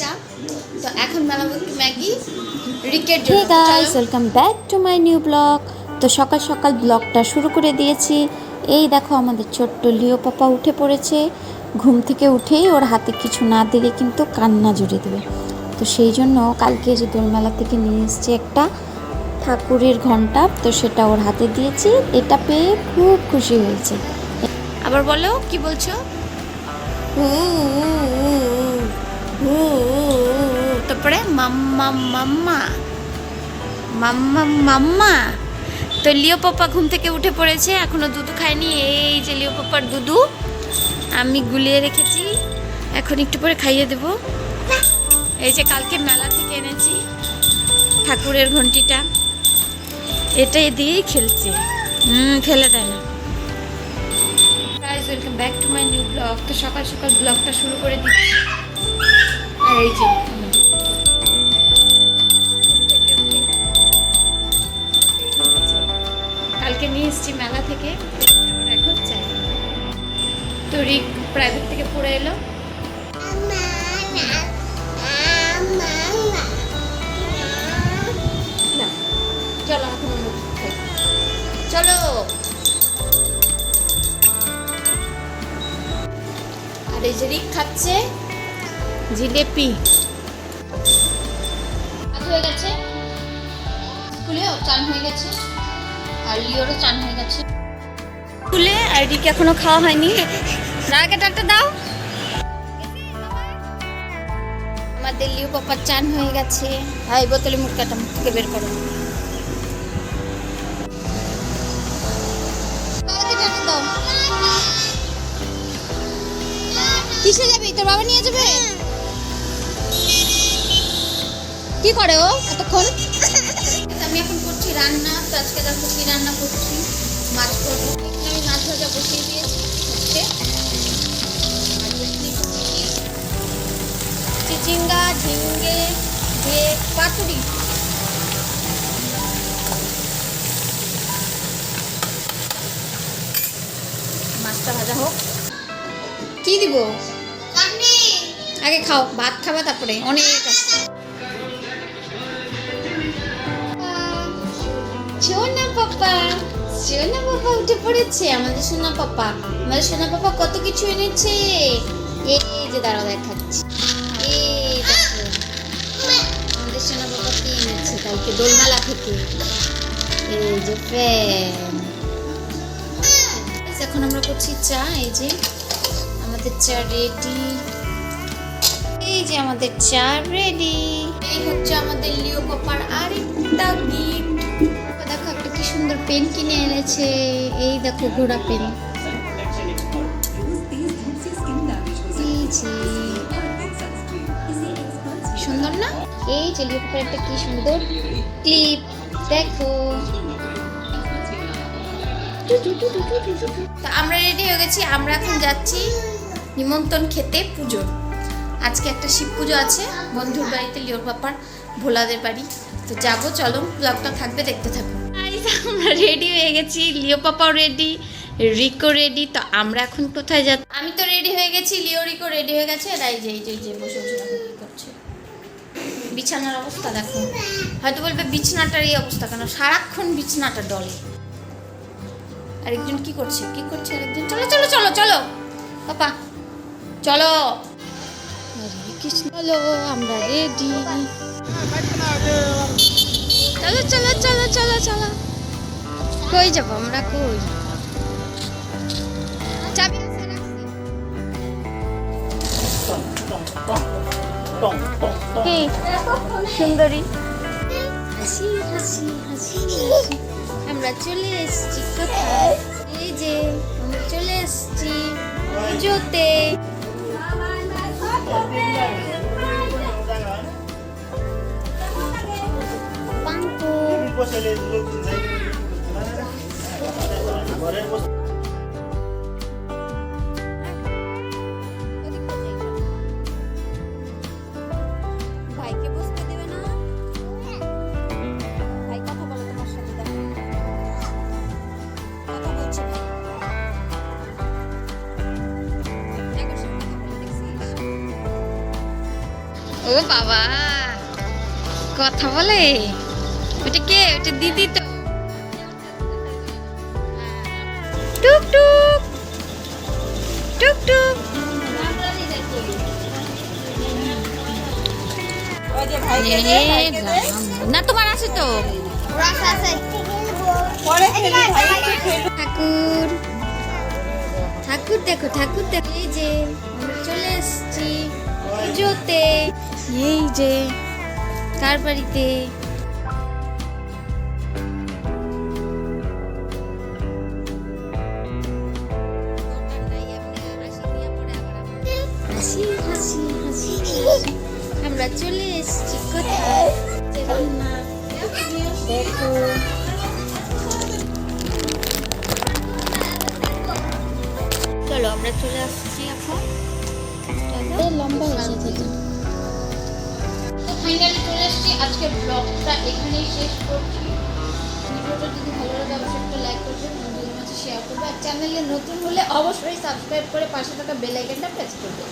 চা। তো এখন বানাবো একটু ম্যাগি গাইস চলো। Welcome back to my new blog তো সকাল সকাল ব্লগটা শুরু করে দিয়েছি। এই দেখো আমাদের ছোট্ট লিও পাপা উঠে পড়েছে। ঘুম থেকে উঠেই ওর হাতে কিছু না দিলে কিন্তু কান্না জুড়ে দেবে। তো সেই জন্য কালকে যে দোলমেলা থেকে নিয়ে এসেছি একটা ঠাকুরের ঘণ্টা তো সেটা ওর হাতে দিয়েছি। এটা পেয়ে খুব খুশি হয়েছে। আবার বলো কি বলছো? হু, হু। তারপরে মাম্মা মাম্মা মাম্মা মাম্মা তো লিও পাপা ঘুম থেকে উঠে পড়েছে, এখনও দুধু খায়নি, এই যে লিও পাপার দুধু। আমি গুলিয়ে রেখেছি, এখন একটু পরে খাইয়ে দেব। এই যে কালকে মেলা থেকে এনেছি, ঠাকুরের ঘন্টিটা এটাই দিয়েই খেলছে। হুম ফেলে দেয় না। Welcome back to my new blog তো সকাল সকাল ব্লগটা শুরু করে দিচ্ছি। এই কালকে নিয়ে এসেছি মেলা থেকে। এখন চাই তো রিক প্রাইভেট থেকে পড়ে এলো। চলো এখন চলো। আর এই যে রিক খাচ্ছে। জিলেপি। হয়ে গেছে। স্কুলেও চান হয়ে গেছে। আর লিওরও চান হয়ে গেছে। স্কুলে আর রিক এখনও খাওয়া হয়নি? রাগে একটা দাও। আমাদের লিও পাপার চান হয়ে গেছে। ভাই বোতলে মুখ কাটা মুখ থেকে বের করো। কিসে যাবি? তোর বাবা নিয়ে যাবে? কি করে ও এতক্ষণ? আমি এখন করছি রান্না তো আজকে দেখো কি রান্না করছি। মাছ করব। এখানে আমি মাছ ভাজা বসিয়ে দিয়েছি হচ্ছে চিচিঙ্গা ঝিঙ্গে দিয়ে পাতুরি। মাছটা ভাজা হোক। কি দিব? আগে খাও ভাত খাবা তারপরে। অনেক আছে। সোনা পাপা উঠে পড়েছে। আমাদের সোনা পাপা। আমাদের সোনা পাপা কত কিছু এনেছে? এই যে দাঁড়াও, দেখাচ্ছি। আমাদের সোনা পাপা কি এনেছে কালকে দোলমেলা থেকে? এই যে ফ্যান এখন আমরা করছি চা, এই যে আমাদের চা রেডি এই যে আমাদের চা রেডি এই হচ্ছে আমাদের লিও পাপার আরেকটা গিফট পেন কিনে এনেছে, এই দেখো ঘোড়া পেন সুন্দর না? এই যে লিও পাপার একটা কি সুন্দর? ক্লিপ দেখো। তো আমরা রেডি হয়ে গেছি, আমরা এখন যাচ্ছি নিমন্ত্রণ খেতে পুজো আজকে একটা শিব পুজো আছে, বন্ধুর বাড়িতে লিওর পাপার ভোলাদের বাড়ি। তো যাব, চলো ব্লগটা থাকবে, দেখতে থাকো। আমরা রেডি হয়ে গেছি লিও পাপাও রেডি রিকো রেডি তো আমরা এখন কোথায় যাব আমি তো রেডি হয়ে গেছি লিও রিকো রেডি হয়ে গেছে যে এই যে এই যে বসে বসে কি করছে। বিছানার অবস্থা দেখো। হয়তো বলবে বিছানাটার এই অবস্থা কেন? সারাক্ষণ বিছানাটা ডলে। আরেকজন কি করছে? কি করছে আরেকজন? চলো চলো চলো চলো। পাপা চলো। চলো আমরা রেডি চলো চলো চলো চলো চলো। কই যাব? আমরা কই? চাবি। কি? সুন্দরী। হাসি হাসি হাসি। আমরা চলে এসেছি কোথায়? এই যে, আমরা চলে এসেছি পুজোতে। পাঙ্কু বাবা। কথা বলে? ওটা কে? ওটা দিদি তো। টুক টুক। টুক টুক। না, তোমার আছে তো? ঠাকুর। ঠাকুর দেখো ঠাকুর দেখো। এই যে চলে এসেছি। পুজোতে এই যে কার বাড়িতে। আমরা চলে এসেছি কোথায়? চলো আমরা চলে আসছি লম্বা হয়েছে তো ফাইনালি চলে এসেছি। আজকে ব্লগটা এখানেই শেষ করছি। ভিডিওটা যদি ভালো লাগে, অবশ্যই একটা লাইক করবেন, বন্ধুদের মাঝে শেয়ার করবে আর চ্যানেলে নতুন হলে অবশ্যই সাবস্ক্রাইব করে পাশে থাকা বেল আইকনটা প্রেস করবে